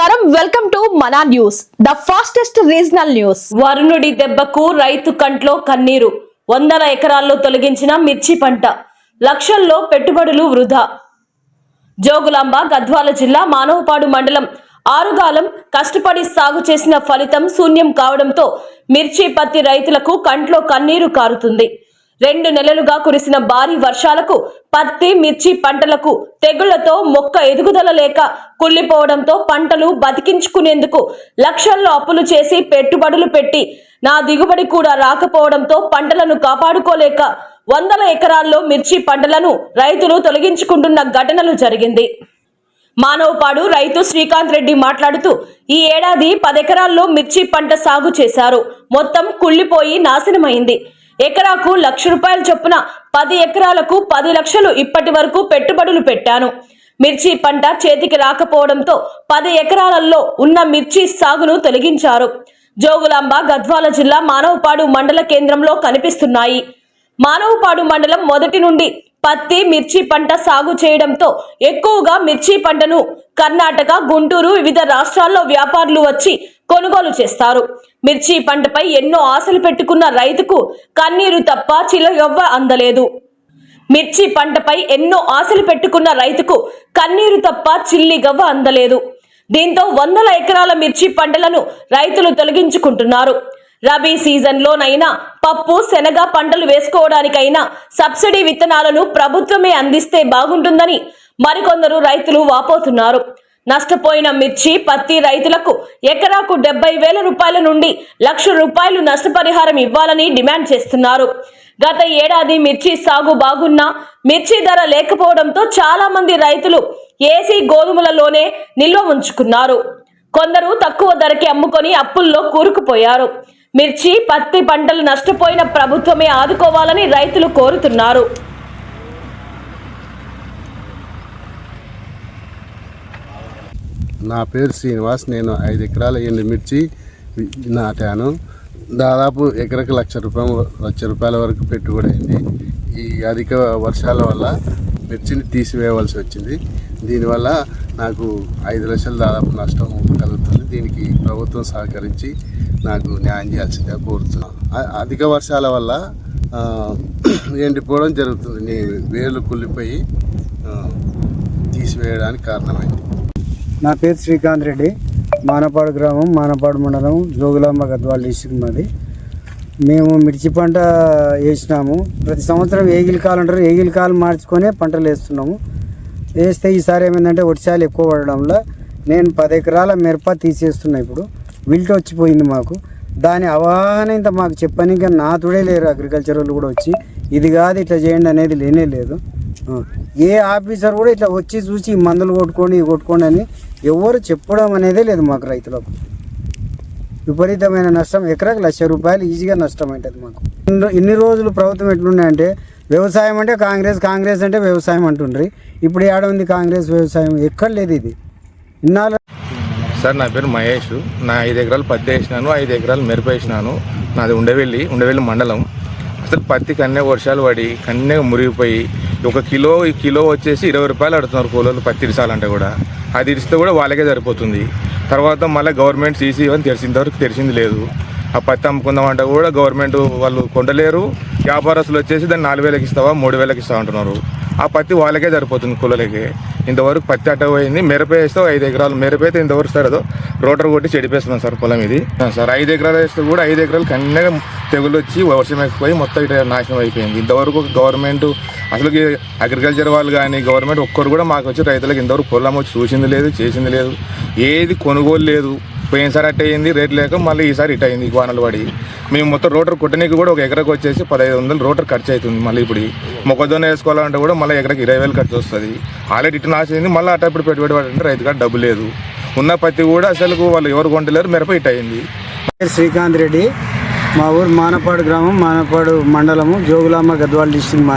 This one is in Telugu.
నమస్కారం. Welcome to Mana news the fastest regional news వరుణుడి దెబ్బకు రైతు కంట్లో కన్నీరు. వందల ఎకరాల్లో తొలగించిన మిర్చి పంట. లక్షల్లో పెట్టుబడులు వృధా. జోగులాంబ గద్వాల జిల్లా మానవపాడు మండలం ఆరుగాలం కష్టపడి సాగు చేసిన ఫలితం శూన్యం కావడంతో మిర్చి పత్తి రైతులకు కంట్లో కన్నీరు కారుతుంది. రెండు నెలలుగా కురిసిన భారీ వర్షాలకు పత్తి మిర్చి పంటలకు తెగుళ్ళతో మొక్క ఎదుగుదల లేక కుళ్ళిపోవడంతో పంటలు బతికించుకునేందుకు లక్షల్లో అప్పులు చేసి పెట్టుబడులు పెట్టి నా దిగుబడి కూడా రాకపోవడంతో పంటలను కాపాడుకోలేక వందల ఎకరాల్లో మిర్చి పంటలను రైతులు తొలగించుకుంటున్న ఘటనలు జరిగింది. మానవపాడు రైతు శ్రీకాంత్ రెడ్డి మాట్లాడుతూ ఈ ఏడాది పదెకరాల్లో మిర్చి పంట సాగు చేశారు. మొత్తం కుళ్ళిపోయి నాశనమైంది. ఎకరాకు లక్ష రూపాయల చొప్పున పది ఎకరాలకు పది లక్షలు ఇప్పటి వరకు పెట్టుబడులు పెట్టాను. మిర్చి పంట చేతికి రాకపోవడంతో పది ఎకరాలలో ఉన్న మిర్చి సాగును తొలగించారు. జోగులాంబ గద్వాల జిల్లా మానవపాడు మండల కేంద్రంలో కనిపిస్తున్నాయి. మానవపాడు మండలం మొదటి నుండి పత్తి మిర్చి పంట సాగు చేయడంతో ఎక్కువగా మిర్చి పంటను కర్ణాటక గుంటూరు వివిధ రాష్ట్రాల్లో వ్యాపారులు వచ్చి కొనుగోలు చేస్తారు. మిర్చి పంటపై ఎన్నో ఆశలు పెట్టుకున్న రైతుకు కన్నీరు తప్ప చిలయొవ్వ అందలేదు. మిర్చి పంటపై ఎన్నో ఆశలు పెట్టుకున్న రైతుకు కన్నీరు తప్ప చిల్లి గవ్వ అందలేదు. దీంతో వందల ఎకరాల మిర్చి పంటలను రైతులు తొలగించుకుంటున్నారు. రబీ సీజన్లోనైనా పప్పు శనగ పంటలు వేసుకోవడానికైనా సబ్సిడీ విత్తనాలను ప్రభుత్వమే అందిస్తే బాగుంటుందని మరికొందరు రైతులు వాపోతున్నారు. నష్టపోయిన మిర్చి పత్తి రైతులకు ఎకరాకు డెబ్బై వేల రూపాయల నుండి లక్ష రూపాయలు నష్టపరిహారం ఇవ్వాలని డిమాండ్ చేస్తున్నారు. గత ఏడాది మిర్చి సాగు బాగున్నా మిర్చి ధర లేకపోవడంతో చాలా మంది రైతులు ఏసీ గోధుమలలోనే నిల్వ ఉంచుకున్నారు. కొందరు తక్కువ ధరకి అమ్ముకొని అప్పుల్లో కూరుకుపోయారు. మిర్చి పత్తి పంటలు నష్టపోయిన ప్రభుత్వమే ఆదుకోవాలని రైతులు కోరుతున్నారు. నా పేరు శ్రీనివాస్ నేను ఐదు ఎకరాల ఎండుమిర్చి నాటాను. దాదాపు ఎకరకు లక్ష రూపాయలు లక్ష రూపాయల వరకు పెట్టుబడి అయింది. ఈ అధిక వర్షాల వల్ల మిర్చిని తీసివేయవలసి వచ్చింది. దీనివల్ల నాకు ఐదు లక్షలు దాదాపు నష్టం కలుగుతుంది. దీనికి ప్రభుత్వం సహకరించి నాకు న్యాయం చేయాల్సిందిగా కోరుతున్నాను. అధిక వర్షాల వల్ల ఎండిపోవడం జరుగుతుంది. నీ వేర్లు కుళ్ళిపోయి తీసివేయడానికి కారణమైంది. నా పేరు శ్రీకాంత్ రెడ్డి. మానపాడు గ్రామం మానపాడు మండలం జోగులాంబ గద్వాల డిస్టిక్ మాది. మేము మిర్చి పంట వేసినాము. ప్రతి సంవత్సరం ఏగిలి కాలు అంటారు. ఏగిలి కాలు మార్చుకొనే పంటలు వేస్తున్నాము. వేస్తే ఈసారి ఏమైందంటే వర్షాలు ఎక్కువ పడడంలో నేను పది ఎకరాల మిరప తీసేస్తున్నా ఇప్పుడు. విల్ట్ వచ్చిపోయింది మాకు. దాని అవగాహన ఇంత మాకు చెప్పని ఇంకా నాతుడే లేరు. అగ్రికల్చర్ వాళ్ళు కూడా వచ్చి ఇది కాదు ఇట్లా చేయండి అనేది లేనే లేదు. ఏ ఆఫీసర్ కూడా ఇట్లా వచ్చి చూసి మందులు కొట్టుకోండి కొట్టుకోండి అని ఎవరు చెప్పడం అనేదే లేదు మాకు రైతులకు. విపరీతమైన నష్టం. ఎకరాకు లక్ష రూపాయలు ఈజీగా నష్టం అవుతుంది మాకు. ఇన్ని- రోజులు ప్రభుత్వం ఎట్లున్నాయంటే వ్యవసాయం అంటే కాంగ్రెస్ కాంగ్రెస్ అంటే వ్యవసాయం అంటుండ్రి. ఇప్పుడు ఏడ ఉంది కాంగ్రెస్ వ్యవసాయం? ఎక్కడ లేదు ఇది. ఇన్నాళ్ళు సార్ నా పేరు మహేష్. నా ఐదు ఎకరాలు పత్తి వేసినాను ఐదు ఎకరాలు మిరప వేసినాను. నాది ఉండవెల్లి ఉండవెల్లి మండలం. అసలు పత్తి కన్నే వర్షాలు పడి కన్నే మురిగిపోయి ఒక కిలో ఈ కిలో వచ్చేసి ఇరవై రూపాయలు అడుగుతున్నారు కూలోళ్ళు పత్తి ఇరిసాలంటే కూడా. అది ఇరిస్తే కూడా వాళ్ళకే సరిపోతుంది. తర్వాత మళ్ళీ గవర్నమెంట్ సీసీ అని తెలిసిన వరకు తెలిసింది లేదు. ఆ పత్తి అమ్ముకుందామంటే కూడా గవర్నమెంట్ వాళ్ళు కొండలేరు. వ్యాపారస్తులు వచ్చేసి దాన్ని నాలుగు వేలకు ఇస్తావా మూడు వేలకు ఇస్తావా అంటున్నారు. ఆ పత్తి వాళ్ళకే సరిపోతుంది కులలకి ఇంతవరకు పత్తి అట్ట పోయింది. మిరప వేస్తే ఐదు ఎకరాలు. మిరప అయితే ఇంతవరకు సార్ ఏదో రోటర్ కొట్టి చెడిపేస్తున్నాం సార్ పొలం ఇది. సార్ ఐదు ఎకరాలు వేస్తే కూడా ఐదు ఎకరాలు కన్నగా తెగులు వచ్చి వర్షం ఎక్కిపోయి మొత్తం ఇట నాశనం అయిపోయింది. ఇంతవరకు గవర్నమెంట్ అసలు అగ్రికల్చర్ వాళ్ళు కానీ గవర్నమెంట్ ఒక్కరు కూడా మాకు వచ్చి రైతులకు ఇంతవరకు పొలం వచ్చి చూసింది లేదు చేసింది లేదు. ఏది కొనుగోలు లేదు. పోయినసారి అట్ అయింది రేట్ లేక మళ్ళీ ఈసారి ఇట్ అయింది వానలు పడి. మేము మొత్తం రోటర్ కొట్టనీకి కూడా ఒక ఎకరకు వచ్చేసి పదహైదు వందలు రోటర్ ఖర్చు అవుతుంది మళ్ళీ ఇప్పుడు. మొక్కజొన్న వేసుకోవాలంటే కూడా మళ్ళీ ఎకరకు ఇరవై వేలు ఖర్చు వస్తుంది. ఆల్రెడీ ఇటు నాశింది మళ్ళీ అట్ట ఇప్పుడు పెట్టుబడి పడంటే రైతు కాడ డబ్బు లేదు. ఉన్న పత్తి కూడా అసలు వాళ్ళు ఎవరు కొంటలేరు మిరప ఇట్ అయింది. శ్రీకాంత్ రెడ్డి మా ఊరు మానపాడు గ్రామం మానపాడు మండలము జోగులాంబ గద్వాల డిస్టిక్ మా